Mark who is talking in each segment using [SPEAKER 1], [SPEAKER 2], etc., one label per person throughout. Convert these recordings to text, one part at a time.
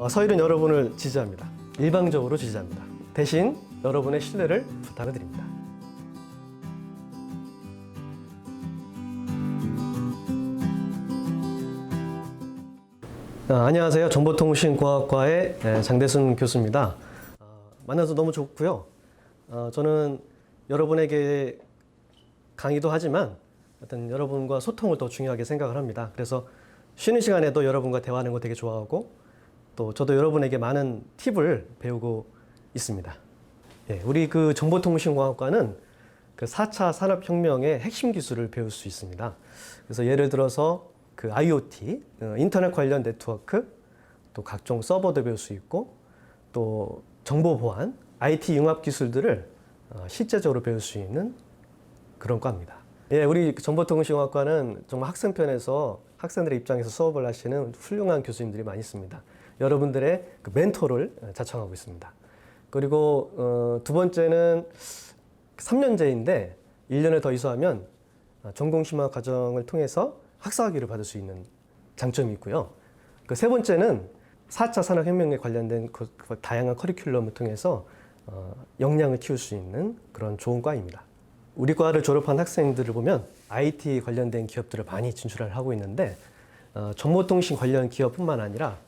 [SPEAKER 1] 어, 서일은 여러분을 지지합니다. 일방적으로 지지합니다. 대신 여러분의 신뢰를 부탁을 드립니다. 아, 안녕하세요. 정보통신과학과의 예, 장대순 교수입니다. 어, 만나서 너무 좋고요. 어, 저는 여러분에게 강의도 하지만 어떤 여러분과 소통을 더 중요하게 생각을 합니다. 그래서 쉬는 시간에도 여러분과 대화하는 거 되게 좋아하고 또 저도 여러분에게 많은 팁을 배우고 있습니다. 예, 우리 그 정보통신공학과는 그 4차 산업혁명의 핵심 기술을 배울 수 있습니다. 그래서 예를 들어서 그 IoT, 어, 인터넷 관련 네트워크, 또 각종 서버도 배울 수 있고, 또 정보 보안, IT 융합 기술들을 어, 실제적으로 배울 수 있는 그런 과입니다. 예, 우리 정보통신학과는 정말 학생편에서 학생들의 입장에서 수업을 하시는 훌륭한 교수님들이 많이 있습니다. 여러분들의 그 멘토를 자청하고 있습니다. 그리고 어, 두 번째는 3년제인데 1년을 더 이수하면 어, 전공 심화 과정을 통해서 학사학위를 받을 수 있는 장점이 있고요. 그 세 번째는 4차 산업혁명에 관련된 그, 그 다양한 커리큘럼을 통해서 어, 역량을 키울 수 있는 그런 좋은 과입니다. 우리 과를 졸업한 학생들을 보면 IT 관련된 기업들을 많이 진출을 하고 있는데 어, 정보통신 관련 기업뿐만 아니라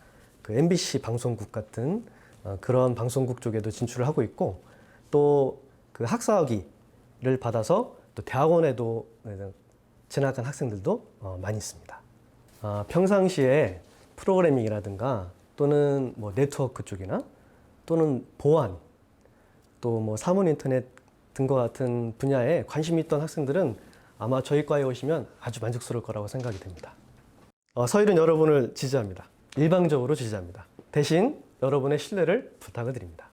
[SPEAKER 1] 그 MBC 방송국 같은 어, 그런 방송국 쪽에도 진출을 하고 있고 또 그 학사학위를 받아서 또 대학원에도 진학한 학생들도 어, 많이 있습니다. 아, 평상시에 프로그래밍이라든가 또는 뭐 네트워크 쪽이나 또는 보안 또 뭐 사문 인터넷 등과 같은 분야에 관심이 있던 학생들은 아마 저희 과에 오시면 아주 만족스러울 거라고 생각이 됩니다. 어, 서일은 여러분을 지지합니다. 일방적으로 지지합니다. 대신 여러분의 신뢰를 부탁을 드립니다.